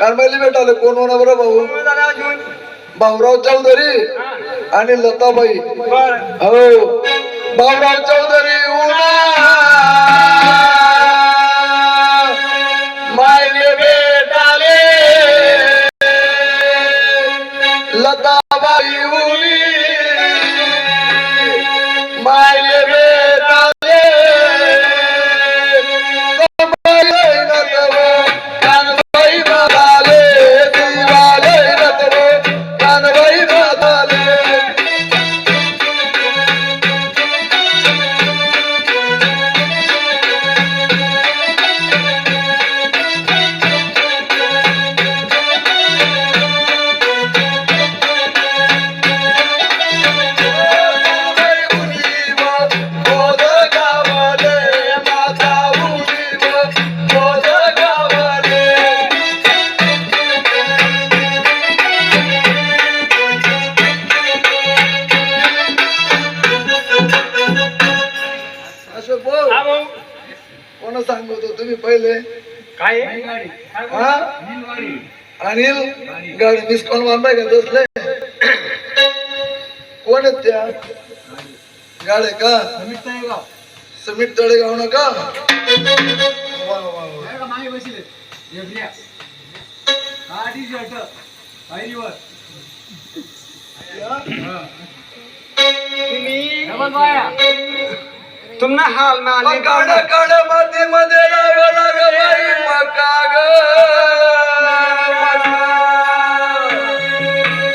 म्हणा बरं भाऊ? भाऊराव चौधरी आणि लताबाई. हो भाऊराव चौधरी उना मायने बेटाले लताबाई अशोक भाऊ. कोण सांगतो तुम्ही पहिले? काय? हा? अनिल गाडी. मिस कॉल मारलाय का? बसले कोण आहेत त्या? गाड्या का? समीट तळेगाव. ना का? वा, वा, वा. तुम्हाला हाल मारले काढ काढ माती मध्ये लावा लाग बाई मका ग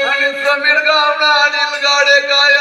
आणि समीर गावना अनिल गाडे काय